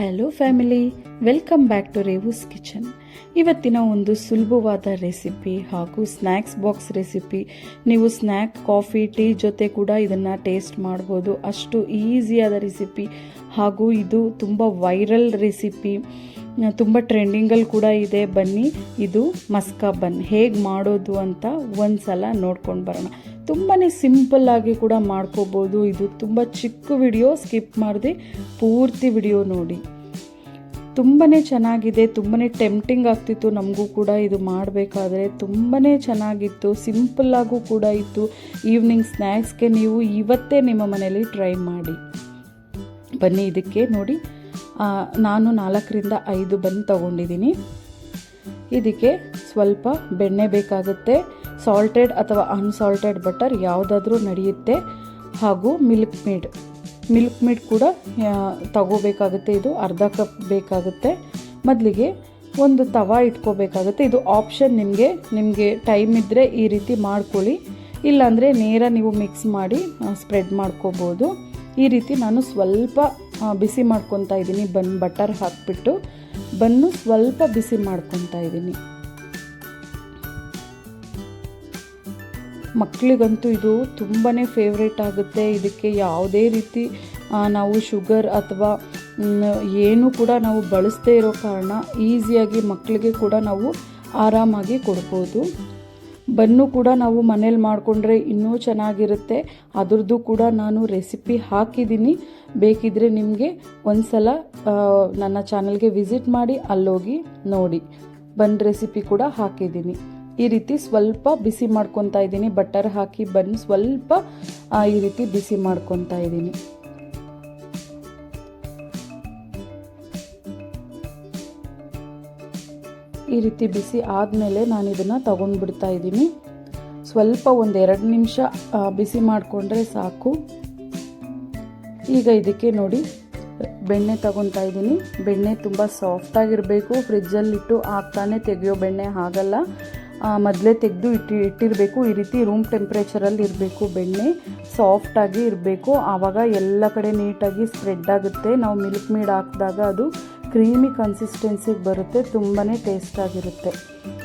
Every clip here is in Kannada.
Hello family welcome back to Revu's kitchen ಇವತ್ತಿನ ಒಂದು ಸುಲಭವಾದ ರೆಸಿಪಿ ಹಾಗೂ ಸ್ನ್ಯಾಕ್ಸ್ ಬಾಕ್ಸ್ ರೆಸಿಪಿ ನೀವು ಸ್ನ್ಯಾಕ್ ಕಾಫಿ ಟೀ ಜೊತೆ ಕೂಡ ಇದನ್ನು ಟೇಸ್ಟ್ ಮಾಡ್ಬೋದು. ಅಷ್ಟು ಈಸಿಯಾದ ರೆಸಿಪಿ ಹಾಗೂ ಇದು ತುಂಬ ವೈರಲ್ ರೆಸಿಪಿ ತುಂಬ ಟ್ರೆಂಡಿಂಗಲ್ಲಿ ಕೂಡ ಇದೆ. ಬನ್ನಿ, ಇದು ಮಸ್ಕಾ ಬನ್ ಹೇಗೆ ಮಾಡೋದು ಅಂತ ಒಂದು ಸಲ ನೋಡ್ಕೊಂಡು ಬರೋಣ. ತುಂಬಾ ಸಿಂಪಲ್ ಆಗಿ ಕೂಡ ಮಾಡ್ಕೋಬೋದು. ಇದು ತುಂಬ ಚಿಕ್ಕ ವಿಡಿಯೋ, ಸ್ಕಿಪ್ ಮಾಡಿದೆ ಪೂರ್ತಿ ವಿಡಿಯೋ ನೋಡಿ. ತುಂಬಾ ಚೆನ್ನಾಗಿದೆ ತುಂಬಾ ಟೆಂಪ್ಟಿಂಗ್ ಆಗ್ತಿತ್ತು ನಮಗೂ ಕೂಡ ಇದು ಮಾಡಬೇಕಾದ್ರೆ. ತುಂಬಾ ಚೆನ್ನಾಗಿತ್ತು ಸಿಂಪಲ್ಲಾಗೂ ಕೂಡ ಇತ್ತು. ಈವ್ನಿಂಗ್ ಸ್ನ್ಯಾಕ್ಸ್ಗೆ ನೀವು ಇವತ್ತೇ ನಿಮ್ಮ ಮನೇಲಿ ಟ್ರೈ ಮಾಡಿ. ಬನ್ನಿ ಇದಕ್ಕೆ ನೋಡಿ. ನಾನು ನಾಲ್ಕರಿಂದ ಐದು ಬಂದು ತಗೊಂಡಿದ್ದೀನಿ. ಇದಕ್ಕೆ ಸ್ವಲ್ಪ ಬೆಣ್ಣೆ ಬೇಕಾಗುತ್ತೆ. ಸಾಲ್ಟೆಡ್ ಅಥವಾ ಅನ್ಸಾಲ್ಟೆಡ್ ಬಟರ್ ಯಾವುದಾದ್ರೂ ನಡೆಯುತ್ತೆ. ಹಾಗೂ ಮಿಲ್ಕ್ ಮೇಡ್ ಮಿಲ್ಕ್ ಮೇಡ್ ಕೂಡ ತಗೋಬೇಕಾಗುತ್ತೆ. ಇದು ಅರ್ಧ ಕಪ್ ಬೇಕಾಗುತ್ತೆ. ಮೊದಲಿಗೆ ಒಂದು ತವ ಇಟ್ಕೋಬೇಕಾಗುತ್ತೆ. ಇದು ಆಪ್ಷನ್ ನಿಮಗೆ ನಿಮಗೆ ಟೈಮ್ ಇದ್ದರೆ ಈ ರೀತಿ ಮಾಡ್ಕೊಳ್ಳಿ. ಇಲ್ಲಾಂದರೆ ನೇರ ನೀವು ಮಿಕ್ಸ್ ಮಾಡಿ ಸ್ಪ್ರೆಡ್ ಮಾಡ್ಕೋಬೋದು. ಈ ರೀತಿ ನಾನು ಸ್ವಲ್ಪ ಬಿಸಿ ಮಾಡ್ಕೊತಾ ಇದ್ದೀನಿ. ಬನ್ ಬಟರ್ ಹಾಕಿಬಿಟ್ಟು. ಬನ್ನು ಸ್ವಲ್ಪ ಬಿಸಿ ಮಾಡ್ಕೊತಾ ಇದ್ದೀನಿ. ಮಕ್ಕಳಿಗಂತೂ ಇದು ತುಂಬಾ ಫೇವ್ರೇಟ್ ಆಗುತ್ತೆ. ಇದಕ್ಕೆ ಯಾವುದೇ ರೀತಿ ನಾವು ಶುಗರ್ ಅಥವಾ ಏನು ಕೂಡ ನಾವು ಬಳಸದೇ ಇರೋ ಕಾರಣ ಈಸಿಯಾಗಿ ಮಕ್ಕಳಿಗೆ ಕೂಡ ನಾವು ಆರಾಮಾಗಿ ಕೊಡ್ಬೋದು. ಬನ್ನು ಕೂಡ ನಾವು ಮನೇಲಿ ಮಾಡಿಕೊಂಡ್ರೆ ಇನ್ನೂ ಚೆನ್ನಾಗಿರುತ್ತೆ. ಅದರದ್ದು ಕೂಡ ನಾನು ರೆಸಿಪಿ ಹಾಕಿದ್ದೀನಿ. ಬೇಕಿದ್ರೆ ನಿಮಗೆ ಒಂದು ಸಲ ನನ್ನ ಚಾನಲ್ಗೆ ವಿಸಿಟ್ ಮಾಡಿ, ಅಲ್ಲೋಗಿ ನೋಡಿ. ಬನ್ ರೆಸಿಪಿ ಕೂಡ ಹಾಕಿದ್ದೀನಿ. ಈ ರೀತಿ ಸ್ವಲ್ಪ ಬಿಸಿ ಮಾಡ್ಕೊತಾ ಇದ್ದೀನಿ. ಬಟರ್ ಹಾಕಿ ಬನ್, ಸ್ವಲ್ಪ ಈ ರೀತಿ ಬಿಸಿ ಮಾಡ್ಕೊತಾ ಇದ್ದೀನಿ. ಈ ರೀತಿ ಬಿಸಿ ಆದಮೇಲೆ ನಾನು ಇದನ್ನು ತಗೊಂಡ್ಬಿಡ್ತಾ ಇದ್ದೀನಿ. ಸ್ವಲ್ಪ ಒಂದು ಎರಡು ನಿಮಿಷ ಬಿಸಿ ಮಾಡಿಕೊಂಡ್ರೆ ಸಾಕು. ಈಗ ಇದಕ್ಕೆ ನೋಡಿ, ಬೆಣ್ಣೆ ತಗೊತಾ ಇದ್ದೀನಿ. ಬೆಣ್ಣೆ ತುಂಬ ಸಾಫ್ಟಾಗಿರಬೇಕು ಫ್ರಿಜ್ಜಲ್ಲಿಟ್ಟು ಹಾಕ್ತಾನೆ ತೆಗೆಯೋ ಬೆಣ್ಣೆ ಆಗಲ್ಲ ಮೊದಲೇ ತೆಗೆದು ಇಟ್ಟು ಇಟ್ಟಿರಬೇಕು. ಈ ರೀತಿ ರೂಮ್ ಟೆಂಪ್ರೇಚರಲ್ಲಿ ಇರಬೇಕು. ಬೆಣ್ಣೆ ಸಾಫ್ಟಾಗಿ ಇರಬೇಕು. ಆವಾಗ ಎಲ್ಲ ಕಡೆ ನೀಟಾಗಿ ಸ್ಪ್ರೆಡ್ ಆಗುತ್ತೆ. ನಾವು ಮಿಲ್ಕ್ ಮೀಡ್ ಹಾಕಿದಾಗ ಅದು ಕ್ರೀಮಿ ಕನ್ಸಿಸ್ಟೆನ್ಸಿಗೆ ಬರುತ್ತೆ. ತುಂಬಾ ಟೇಸ್ಟ್ ಆಗಿರುತ್ತೆ.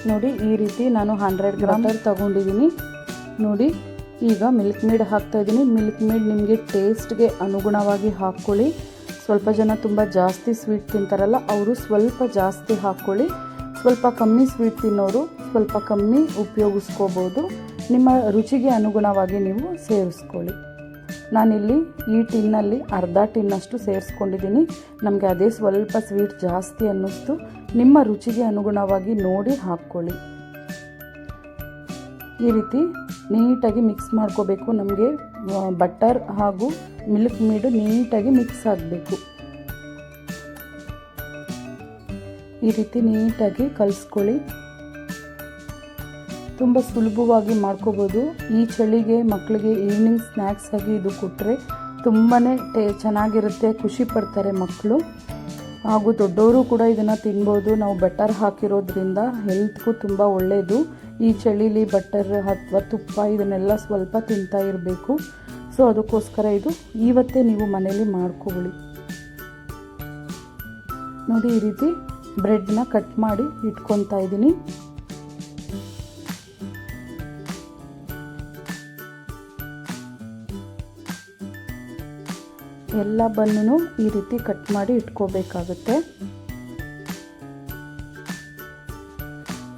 ನೋಡಿ ಈ ರೀತಿ ನಾನು ಹಂಡ್ರೆಡ್ ಗ್ರಾಮ್ ತಗೊಂಡಿದ್ದೀನಿ ನೋಡಿ ಈಗ ಮಿಲ್ಕ್ ಮೇಡ್ ಹಾಕ್ತಾ ಇದ್ದೀನಿ ಮಿಲ್ಕ್ ಮೇಡ್ ನಿಮಗೆ ಟೇಸ್ಟ್ಗೆ ಅನುಗುಣವಾಗಿ ಹಾಕ್ಕೊಳ್ಳಿ ಸ್ವಲ್ಪ ಜನ ತುಂಬ ಜಾಸ್ತಿ ಸ್ವೀಟ್ ತಿಂತಾರಲ್ಲ ಅವರು ಸ್ವಲ್ಪ ಜಾಸ್ತಿ ಹಾಕ್ಕೊಳ್ಳಿ ಸ್ವಲ್ಪ ಕಮ್ಮಿ ಸ್ವೀಟ್ ತಿನ್ನೋರು ಸ್ವಲ್ಪ ಕಮ್ಮಿ ಉಪಯೋಗಿಸ್ಕೋಬೋದು. ನಿಮ್ಮ ರುಚಿಗೆ ಅನುಗುಣವಾಗಿ ನೀವು ಸೇರಿಸ್ಕೊಳ್ಳಿ. ನಾನಿಲ್ಲಿ ಈ ಟಿನ್ನಲ್ಲಿ ಅರ್ಧ ಟಿನ್ನಷ್ಟು ಸೇರಿಸ್ಕೊಂಡಿದ್ದೀನಿ. ನಮಗೆ ಅದೇ ಸ್ವಲ್ಪ ಸ್ವೀಟ್ ಜಾಸ್ತಿ ಅನ್ನಿಸ್ತು. ನಿಮ್ಮ ರುಚಿಗೆ ಅನುಗುಣವಾಗಿ ನೋಡಿ ಹಾಕ್ಕೊಳ್ಳಿ. ಈ ರೀತಿ ನೀಟಾಗಿ ಮಿಕ್ಸ್ ಮಾಡ್ಕೋಬೇಕು. ನಮಗೆ ಬಟರ್ ಹಾಗೂ ಮಿಲ್ಕ್ ಮೀಡು ನೀಟಾಗಿ ಮಿಕ್ಸ್ ಆಗಬೇಕು. ಈ ರೀತಿ ನೀಟಾಗಿ ಕಲಿಸ್ಕೊಳ್ಳಿ. ತುಂಬ ಸುಲಭವಾಗಿ ಮಾಡ್ಕೋಬೋದು. ಈ ಚಳಿಗೆ ಮಕ್ಕಳಿಗೆ ಈವ್ನಿಂಗ್ ಸ್ನ್ಯಾಕ್ಸ್ ಆಗಿ ಇದು ಕೊಟ್ಟರೆ ತುಂಬಾ ಟೇ ಚೆನ್ನಾಗಿರುತ್ತೆ, ಖುಷಿ ಪಡ್ತಾರೆ ಮಕ್ಕಳು ಹಾಗೂ ದೊಡ್ಡವರು ಕೂಡ ಇದನ್ನು ತಿನ್ಬೋದು. ನಾವು ಬಟರ್ ಹಾಕಿರೋದ್ರಿಂದ ಹೆಲ್ತ್ಗೂ ತುಂಬ ಒಳ್ಳೆಯದು ಈ ಚಳಿಲಿ ಬಟರ್ ಅಥವಾ ತುಪ್ಪ ಇದನ್ನೆಲ್ಲ ಸ್ವಲ್ಪ ತಿಂತಾ ಇರಬೇಕು. ಸೊ ಅದಕ್ಕೋಸ್ಕರ ಇದು ಇವತ್ತೇ ನೀವು ಮನೇಲಿ ಮಾಡ್ಕೊಳ್ಳಿ ನೋಡಿ ಈ ರೀತಿ ಬ್ರೆಡ್ನ ಕಟ್ ಮಾಡಿ ಇಟ್ಕೊತಾ ಇದ್ದೀನಿ. ಎಲ್ಲ ಬನ್ನೂ ಈ ರೀತಿ ಕಟ್ ಮಾಡಿ ಇಟ್ಕೋಬೇಕಾಗುತ್ತೆ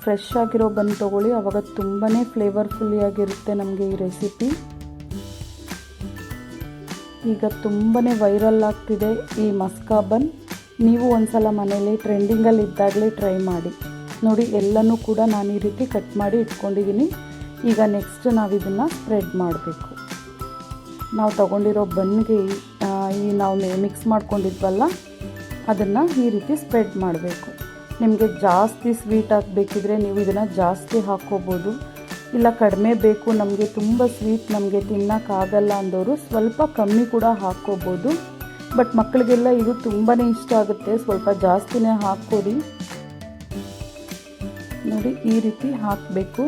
ಫ್ರೆಶ್ ಆಗಿರೋ ಬನ್ ತಗೊಳ್ಳಿ ಆವಾಗ ತುಂಬಾ ಫ್ಲೇವರ್ಫುಲ್ಲಿಯಾಗಿರುತ್ತೆ ನಮಗೆ ಈ ರೆಸಿಪಿ ಈಗ ತುಂಬಾ ವೈರಲ್ ಆಗ್ತಿದೆ ಈ ಮಸ್ಕಾ ಬನ್. ನೀವು ಒಂದ್ಸಲ ಮನೇಲಿ ಟ್ರೆಂಡಿಂಗಲ್ಲಿ ಇದ್ದಾಗಲೇ ಟ್ರೈ ಮಾಡಿ. ನೋಡಿ, ಎಲ್ಲನೂ ಕೂಡ ನಾನು ಈ ರೀತಿ ಕಟ್ ಮಾಡಿ ಇಟ್ಕೊಂಡಿದ್ದೀನಿ. ಈಗ ನೆಕ್ಸ್ಟ್ ನಾವು ಇದನ್ನು ಸ್ಪ್ರೆಡ್ ಮಾಡಬೇಕು. ನಾವು ತಗೊಂಡಿರೋ ಬನ್ಗೆ ಈ ನಾವು ಮಿಕ್ಸ್ ಮಾಡ್ಕೊಂಡಿದ್ವಲ್ಲ, ಅದನ್ನು ಈ ರೀತಿ ಸ್ಪ್ರೆಡ್ ಮಾಡಬೇಕು. ನಿಮಗೆ ಜಾಸ್ತಿ ಸ್ವೀಟ್ ಹಾಕಬೇಕಿದ್ರೆ ನೀವು ಇದನ್ನು ಜಾಸ್ತಿ ಹಾಕ್ಕೋಬೋದು. ಇಲ್ಲ, ಕಡಿಮೆ ಬೇಕು, ನಮಗೆ ತುಂಬ ಸ್ವೀಟ್ ನಮಗೆ ತಿನ್ನೋಕ್ಕಾಗಲ್ಲ ಅಂದವರು ಸ್ವಲ್ಪ ಕಮ್ಮಿ ಕೂಡ ಹಾಕ್ಕೋಬೋದು. ಬಟ್ ಮಕ್ಕಳಿಗೆಲ್ಲ ಇದು ತುಂಬಾ ಇಷ್ಟ ಆಗುತ್ತೆ. ಸ್ವಲ್ಪ ಜಾಸ್ತಿನೇ ಹಾಕ್ಕೊಡಿ. ನೋಡಿ, ಈ ರೀತಿ ಹಾಕಬೇಕು.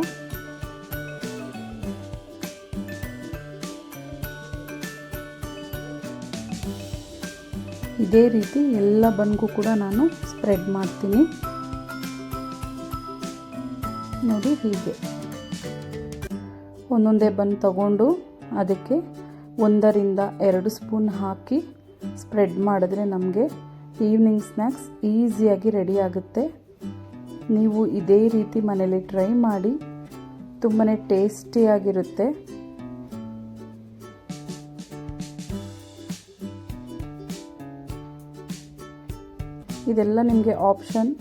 ಇದೇ ರೀತಿ ಎಲ್ಲ ಬನ್ಗೂ ಕೂಡ ನಾನು ಸ್ಪ್ರೆಡ್ ಮಾಡ್ತೀನಿ. ನೋಡಿ, ಹೀಗೆ. ಒಂದೊಂದೇ ಬನ್ ತಗೊಂಡು ಅದಕ್ಕೆ ಒಂದರಿಂದ ಎರಡು ಸ್ಪೂನ್ ಹಾಕಿ ಸ್ಪ್ರೆಡ್ ಮಾಡಿದ್ರೆ ನಮಗೆ ಈವ್ನಿಂಗ್ ಸ್ನ್ಯಾಕ್ಸ್ ಈಸಿಯಾಗಿ ರೆಡಿ ಆಗುತ್ತೆ. ನೀವು ಇದೇ ರೀತಿ ಮನೇಲಿ ಟ್ರೈ ಮಾಡಿ ತುಂಬಾ ಟೇಸ್ಟಿಯಾಗಿರುತ್ತೆ ಇದೆಲ್ಲ ನಿಮಗೆ ಆಪ್ಷನ್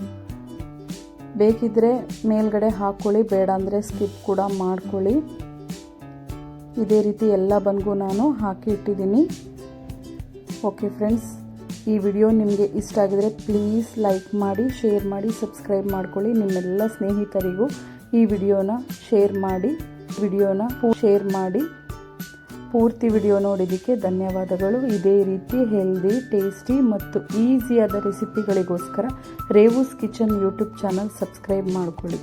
ಬೇಕಿದ್ದರೆ ಮೇಲ್ಗಡೆ ಹಾಕ್ಕೊಳ್ಳಿ ಬೇಡ ಅಂದರೆ ಸ್ಕಿಪ್ ಕೂಡ ಮಾಡ್ಕೊಳ್ಳಿ. ಇದೇ ರೀತಿ ಎಲ್ಲ ಬನ್ಗೂ ನಾನು ಹಾಕಿ ಇಟ್ಟಿದ್ದೀನಿ. ಓಕೆ ಫ್ರೆಂಡ್ಸ್ ಈ ವಿಡಿಯೋ ನಿಮಗೆ ಇಷ್ಟ ಆಗಿದರೆ ಪ್ಲೀಸ್ ಲೈಕ್ ಮಾಡಿ ಶೇರ್ ಮಾಡಿ ಸಬ್ಸ್ಕ್ರೈಬ್ ಮಾಡ್ಕೊಳ್ಳಿ. ನಿಮ್ಮೆಲ್ಲ ಸ್ನೇಹಿತರಿಗೂ ಈ ವಿಡಿಯೋನ ಶೇರ್ ಮಾಡಿ ವಿಡಿಯೋನ ಶೇರ್ ಮಾಡಿ. ಪೂರ್ತಿ ವಿಡಿಯೋ ನೋಡಿದ್ದಕ್ಕೆ ಧನ್ಯವಾದಗಳು. ಇದೇ ರೀತಿ ಹೆಲ್ದಿ ಟೇಸ್ಟಿ ಮತ್ತು ಈಸಿಯಾದ ರೆಸಿಪಿಗಳಿಗೋಸ್ಕರ Revu's kitchen YouTube channel subscribe ಮಾಡ್ಕೊಳ್ಳಿ.